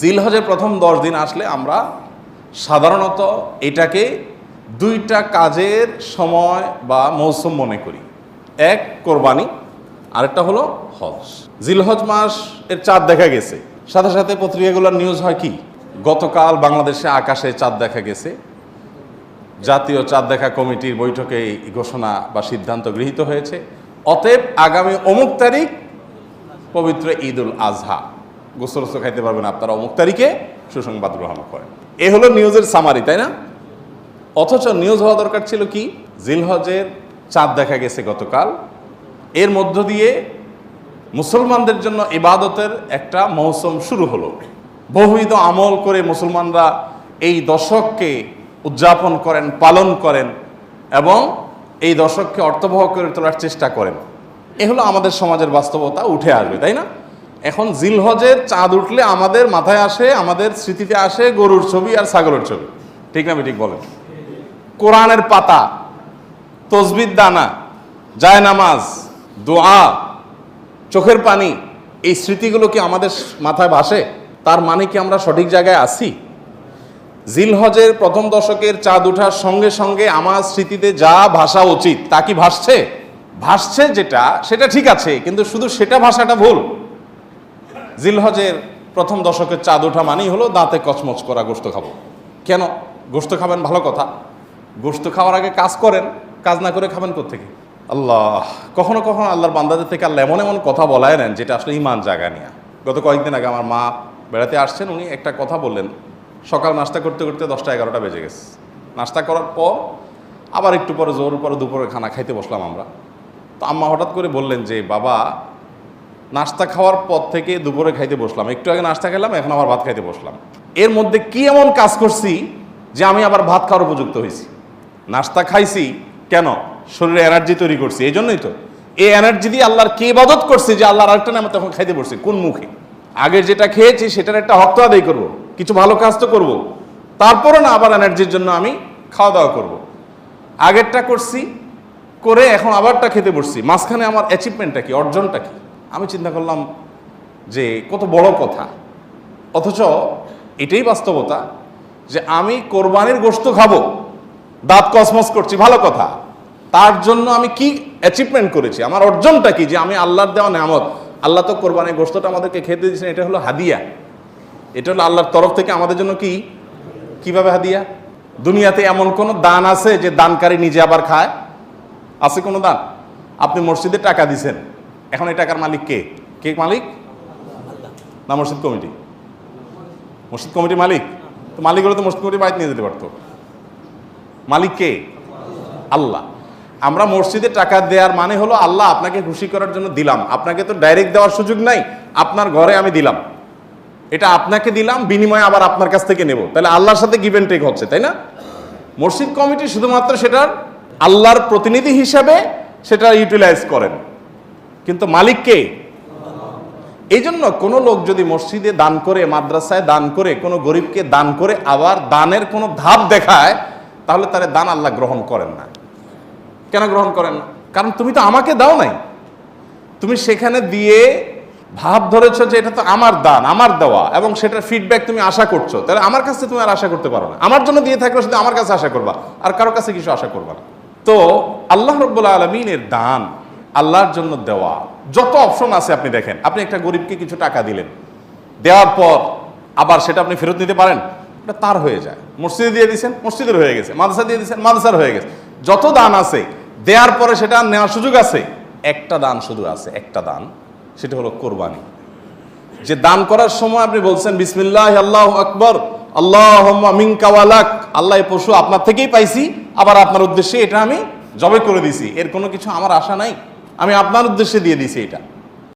জিলহজের প্রথম দশ দিন আসলে আমরা সাধারণত এটাকে দুইটা কাজের সময় বা মৌসুম মনে করি। এক, কোরবানি, আরেকটা হলো হজ। জিলহজ মাস এর চাঁদ দেখা গেছে। সাথে সাথে পত্রিকাগুলোর নিউজ হয় কি? গতকাল বাংলাদেশে আকাশে চাঁদ দেখা গেছে। জাতীয় চাঁদ দেখা কমিটির বৈঠকে ঘোষণা বা সিদ্ধান্ত গৃহীত হয়েছে। অতএব আগামী অমুক তারিখ পবিত্র ঈদ উল আজহা। গোসল গোসল খাইতে পারবেন আপনারা অমুক তারিখে সুসংবাদ গ্রহণ করেন। এ হলো নিউজের সামারি তাই না? অথচ নিউজ হওয়া দরকার ছিল কি? জিলহজের চাঁদ দেখা গেছে গতকাল। এর মধ্য দিয়ে মুসলমানদের জন্য ইবাদতের একটা মৌসুম শুরু হলো। বহুবিধ আমল করে মুসলমানরা এই দশককে উদযাপন করেন, পালন করেন এবং এই দশককে অর্থবহ করে তোলার চেষ্টা করেন। এ হলো আমাদের সমাজের বাস্তবতা, উঠে আসবে, তাই না? এখন জিলহজের চাঁদ উঠলে আমাদের মাথায় আসে, আমাদের স্মৃতিতে আসে গরুর ছবি আর ছাগলের ছবি। ঠিক না ঠিক বলেন? কোরআনের পাতা, তসবির দানা জায়নামাজ দোয়া, চোখের পানি, এই স্মৃতিগুলো কি আমাদের মাথায় ভাসে? তার মানে কি আমরা সঠিক জায়গায় আসি জিলহজের প্রথম দশকের চাঁদ ওঠার সঙ্গে সঙ্গে আমার স্মৃতিতে যা ভাষা উচিত, তা কি ভাসছে? ভাসছে যেটা, সেটা ঠিক আছে, কিন্তু শুধু সেটা ভাষাটা ভুল। জিলহজের প্রথম দশকের চাঁদ ওঠা মানেই হলো দাঁতে কচমচ করা গোস্ত খাব। কেন? গোস্ত খাবেন ভালো কথা। গোস্ত খাওয়ার আগে কাজ করেন, কাজ না করে খাবেন থেকে আল্লাহ, কখনো কখনো আল্লাহর বান্দাদের থেকে আল্লাহ এমন এমন কথা বলায় নেন যেটা আসলে ইমান জায়গা নিয়ে। গত কয়েকদিন আগে আমার মা বেড়াতে আসছেন, উনি একটা কথা বললেন। সকাল নাস্তা করতে করতে দশটা এগারোটা বেজে গেছে। নাস্তা করার পর আবার একটু পরে জোর পরে দুপুরে খানা খাইতে বসলাম আমরা। তো আম্মা হঠাৎ করে বললেন যে, বাবা নাস্তা খাওয়ার পর থেকে দুপুরে খাইতে বসলাম। একটু আগে নাস্তা খেলাম, এখন আবার ভাত খাইতে বসলাম। এর মধ্যে কি এমন কাজ করছি যে আমি আবার ভাত খাওয়ার উপযুক্ত হয়েছি? নাস্তা খাইছি, কেন? শরীরে এনার্জি তৈরি করছি এই জন্যই তো। এই এনার্জি দিয়ে আল্লাহর কে ইবাদত করছে যে আল্লাহর আরেকটা নামে তখন খাইতে বসছি? কোন মুখে? আগে যেটা খেয়েছি, সেটার একটা হক তো আদায় করব। কিছু ভালো কাজ তো করব। তারপরে না আবার এনার্জির জন্য আমি খাওয়া দাওয়া করব। আগেরটা করছি, করে এখন আবারটা খেতে বসছি। মাঝখানে আমার অ্যাচিভমেন্টটা কি, অর্জনটা কি? আমি চিন্তা করলাম যে কত বড় কথা। অথচ এটাই বাস্তবতা যে আমি কোরবানির গোস্ত খাব, দাঁত কসমস করছি, ভালো কথা। তার জন্য আমি কি অ্যাচিভমেন্ট করেছি? আমার অর্জনটা কি? যে আমি আল্লাহর দেওয়া নামত আল্লাহ তো কোরবানির গোস্তটা আমাদেরকে খেতে দিয়েছেন, এটা হলো হাদিয়া। এটা হলো আল্লাহর তরফ থেকে আমাদের জন্য কি? কীভাবে হাদিয়া? দুনিয়াতে এমন কোনো দান আছে যে দানকারী নিজে আবার খায়? আছে কোনো দান? আপনি মসজিদে টাকা দিছেন এখন এই টাকার মালিক কে? কে মালিক? না, মসজিদ কমিটি। মসজিদ কমিটির মালিক? তো মালিক হলে তো মসজিদ কমিটি বাইরে নিয়ে যেতে পারতো। মালিক কে? আল্লাহ। আমরা মসজিদে টাকা দেওয়ার মানে হলো আল্লাহ আপনাকে খুশি করার জন্য দিলাম। আপনাকে তো ডাইরেক্ট দেওয়ার সুযোগ নাই, আপনার ঘরে আমি দিলাম। এটা আপনাকে দিলাম, বিনিময়ে আবার আপনার কাছ থেকে নেব। তাহলে আল্লাহর সাথে গিভ অ্যান্ড টেক হচ্ছে, তাই না? মসজিদ কমিটি শুধুমাত্র সেটার আল্লাহর প্রতিনিধি হিসাবে সেটা ইউটিলাইজ করেন। কিন্তু মালিক কে? এই জন্য কোনো লোক যদি মসজিদে দান করে, মাদ্রাসায় দান করে, কোনো গরিবকে দান করে, আবার দানের কোনো ধাপ দেখায়, তাহলে তার দান আল্লাহ গ্রহণ করেন না। কেন গ্রহণ করেন না? কারণ তুমি তো আমাকে দাও নাই। তুমি সেখানে দিয়ে ভাব ধরেছো যে এটা তো আমার দান, আমার দেওয়া, এবং সেটার ফিডব্যাক তুমি আশা করছ। তাহলে আমার কাছে তুমি আর আশা করতে পারো না। আমার জন্য দিয়ে থাকলে শুধু আমার কাছে আশা করবা, আর কারও কাছে কিছু আশা করবা না। তো আল্লাহ রব্বুল্লা আলমিনের দান আল্লাহর জন্য দেওয়া। যত অপশন আছে আপনি দেখেন। আপনি একটা গরিবকে কিছু টাকা দিলেন। দেওয়ার পর আবার সেটা আপনি ফেরত নিতে পারেন। এটা তার হয়ে যায়। মসজিদে দিয়ে দিয়েছেন মসজিদের হয়ে গেছে। মাদ্রাসা দিয়ে দিয়েছেন মাদ্রাসার হয়ে গেছে। যত দান আছে, দেওয়ার পরে সেটা নেওয়ার সুযোগ আছে। একটা দান শুধু আছে, একটা দান, সেটা হলো কোরবানি। যে দান করার সময় আপনি বলছেন, বিসমিল্লাহ, আল্লাহ আকবর আল্লাহ মিনকাওয়ালাক আল্লাহ পশু আপনার থেকেই পাইছি, আবার আপনার উদ্দেশ্যে এটা আমি জবে করে দিছি। এর কোনো কিছু আমার আশা নাই। আমি আপনার উদ্দেশ্যে দিয়ে দিছি এটা।